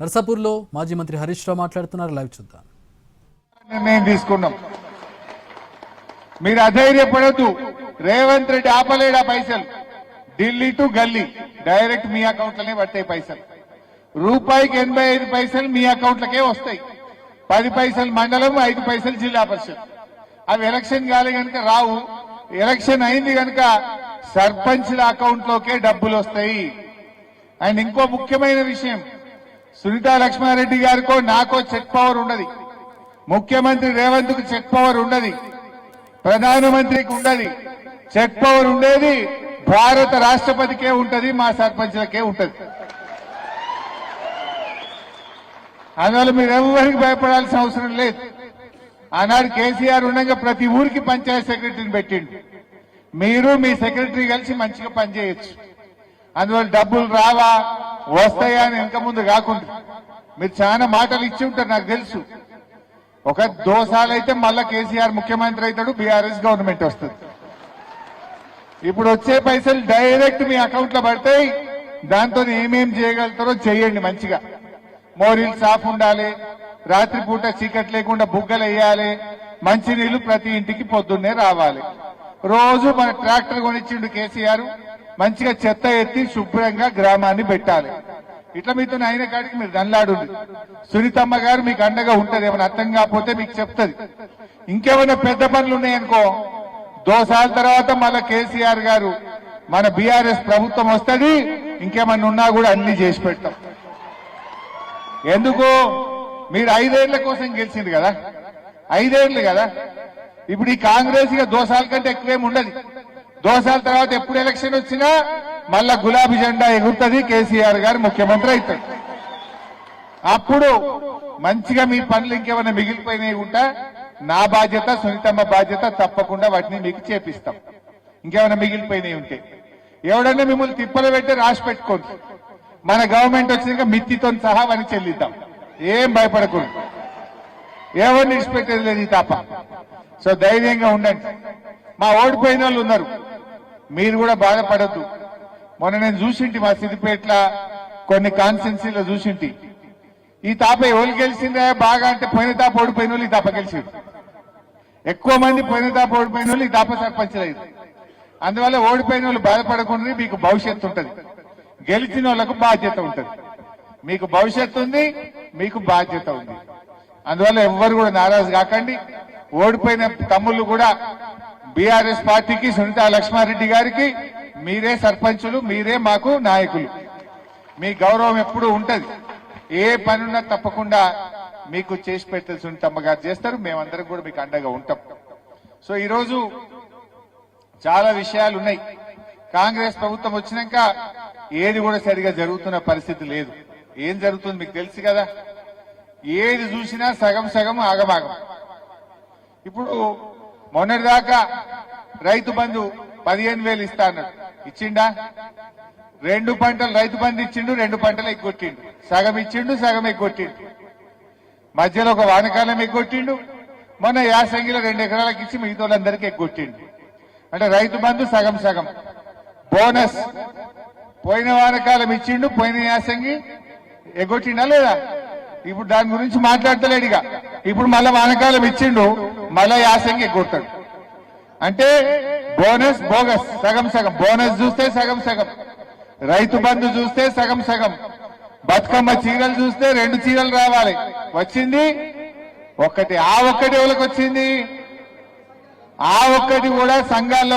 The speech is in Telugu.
నర్సాపూర్లో మాజీ మంత్రి హరీష్ రావు మాట్లాడుతున్నారు. లైవ్ చూద్దాం. నిర్ణయం తీసుకున్నాం? మీరు అధైర్యపడద్దు. రేవంత్ రెడ్డి ఆపలేడా పైసలు? ఢిల్లీ టు గల్లీ. డైరెక్ట్ మీ అకౌంట్లనే పడతాయి పైసలు. రూపాయికి ఎనభై ఐదు పైసలు మీ అకౌంట్లకే వస్తాయి. పది పైసలు మండలం ఐదు పైసలు జిల్లా పరిషత్. అవి ఎలక్షన్ కాలే కనుక రావు. ఎలక్షన్ అయింది కనుక సర్పంచ్ల అకౌంట్లోకే డబ్బులు వస్తాయి అండ్ ఇంకో ముఖ్యమైన విషయం. సునీతా లక్ష్మారెడ్డి గారికో నాకో చెక్ పవర్ ఉన్నది. ముఖ్యమంత్రి రేవంత్కు చెక్ పవర్ ఉండదు ప్రధానమంత్రికి ఉండదు చెక్ పవర్ ఉండేది భారత రాష్ట్రపతికే ఉంటది మా సర్పంచ్లకే ఉంటది. అందువల్ల మీరు ఎవరికి భయపడాల్సిన అవసరం లేదు. ఆనాడు కేసీఆర్ ఉండగా ప్రతి ఊరికి పంచాయత్ సెక్రటరీని పెట్టిండు. మీరు మీ సెక్రటరీ కలిసి మంచిగా పనిచేయచ్చు. అందువల్ల డబ్బులు రావా? వస్తాయా అని వెనక ముందు కాకుండా మీరు చాలా మాటలు ఇచ్చి ఉంటారు నాకు తెలుసు. ఒక దోసాలు అయితే మళ్ళా కేసీఆర్ ముఖ్యమంత్రి అవుతాడు బీఆర్ఎస్ గవర్నమెంట్ వస్తుంది. ఇప్పుడు వచ్చే పైసలు డైరెక్ట్ మీ అకౌంట్లో పడతాయి దాంతో ఏమేం చేయగలుగుతారో చేయండి మంచిగా. మోరీలు సాఫ్ ఉండాలి రాత్రిపూట చీకట్ లేకుండా బుగ్గలు వేయాలి మంచినీళ్ళు ప్రతి ఇంటికి పొద్దున్నే రావాలి. రోజు మన ట్రాక్టర్ కొనిచ్చిండు కేసీఆర్ మంచిగా చెత్త ఎత్తి శుభ్రంగా గ్రామాన్ని పెట్టాలి. ఇట్లా మీతో అయిన కాడికి మీరు దండాడు సునీతమ్మ గారు మీకు అండగా ఉంటది ఏమైనా అర్థం కాకపోతే మీకు చెప్తుంది. ఇంకేమైనా పెద్ద పనులు ఉన్నాయనుకో దోసాల తర్వాత మళ్ళా కేసీఆర్ గారు మన బీఆర్ఎస్ ప్రభుత్వం వస్తుంది ఇంకేమన్నా ఉన్నా కూడా అన్ని చేసి పెడతాం. ఎందుకు? మీరు ఐదేళ్ళ కోసం గెలిచింది కదా? ఐదేళ్ళు కదా? ఇప్పుడు ఈ కాంగ్రెస్ ఇక దోసాల కంటే ఎక్కువేం ఉండదు. దోసాల తర్వాత ఎప్పుడు ఎలక్షన్ వచ్చినా మళ్ళా గులాబీ జెండా ఎగురుతుంది కేసీఆర్ గారు ముఖ్యమంత్రి అవుతాడు. అప్పుడు మంచిగా మీ పనులు ఇంకేమైనా మిగిలిపోయినాయి ఉంటా నా బాధ్యత సునీతమ్మ బాధ్యత తప్పకుండా వాటిని మీకు చేపిస్తాం. ఇంకేమైనా మిగిలిపోయినాయి ఉంటే. ఎవడన్నా మిమ్మల్ని తిప్పలు పెట్టి రాసి పెట్టుకోండి. మన గవర్నమెంట్ వచ్చినాక మిత్తితో సహా అని చెల్లిద్దాం. ఏం భయపడకూడదు. ఎవరిని విడిచిపెట్టేది లేదు ఈ తప్ప సో ధైర్యంగా ఉండండి. మా ఓడిపోయిన వాళ్ళు ఉన్నారు. మీరు కూడా బాధపడద్దు. మొన్న నేను చూసింటి మా సిద్దిపేట్ల కొన్ని కాన్స్టెన్సీలో చూసింటి. ఈ తాప ఎవరు గెలిచిందే బాగా అంటే పోయిన తాప ఓడిపోయిన వాళ్ళు ఈ తాప గెలిచి ఎక్కువ మంది పోయిన తాప ఓడిపోయిన వాళ్ళు ఈ తాప సర్పంచ్ లేదు అందువల్ల ఓడిపోయిన వాళ్ళు బాధపడకుండా మీకు భవిష్యత్తు ఉంటుంది. గెలిచిన వాళ్ళకు బాధ్యత ఉంటుంది. మీకు భవిష్యత్తు ఉంది మీకు బాధ్యత ఉంది. అందువల్ల ఎవ్వరు కూడా నారాజు కాకండి. ఓడిపోయిన తమ్ముళ్ళు కూడా బీఆర్ఎస్ పార్టీకి సునీతా లక్ష్మారెడ్డి గారికి మీరే సర్పంచులు మీరే మాకు నాయకులు. మీ గౌరవం ఎప్పుడూ ఉంటది. ఏ పనున్నా తప్పకుండా మీకు చేసి పెట్టాల్సి సునీతమ్మ గారు చేస్తారు మేమందరం కూడా మీకు అండగా ఉంటాం. సో ఈరోజు చాలా విషయాలు ఉన్నాయి. కాంగ్రెస్ ప్రభుత్వం వచ్చినాక ఏది కూడా సరిగా జరుగుతున్న పరిస్థితి లేదు. ఏం జరుగుతుంది మీకు తెలుసు కదా? ఏది చూసినా సగం సగం ఆగమాగం. ఇప్పుడు మొన్నటిదాకా రైతు బంధు పదిహేను వేలు ఇస్తా అన్నాడు ఇచ్చిండా? రెండు పంటలు రైతు బంధు ఇచ్చిండు రెండు పంటలు ఎగ్గొట్టిండు. సగం ఇచ్చిండు సగం ఎగ్గొట్టిండు. మధ్యలో ఒక వానకాలం ఎగ్గొట్టిండు. మొన్న యాసంగిలో రెండు ఎకరాలకు ఇచ్చి మిగతా వాళ్ళందరికీ ఎగ్గొట్టిండు. అంటే రైతు బంధు సగం సగం. బోనస్. పోయిన వానకాలం ఇచ్చిండు పోయిన యాసంగి ఎగ్గొట్టిండా లేదా? ఇప్పుడు దాని గురించి మాట్లాడతలేడుగా ఇప్పుడు మళ్ళీ వానకాలం ఇచ్చిండు. మళ్ళా యాసంగి ఎగ్గొట్టాడు అంటే బోనస్ బోగస్ సగం సగం. బోనస్ చూస్తే సగం సగం. రైతు బంధు చూస్తే సగం సగం. బతుకమ్మ చీరలు చూస్తే రెండు చీరలు రావాలి. వచ్చింది? ఒక్కటి ఆ ఒక్కటి ఎవరికి వచ్చింది? ఆ ఒక్కటి కూడా సంఘాల్లో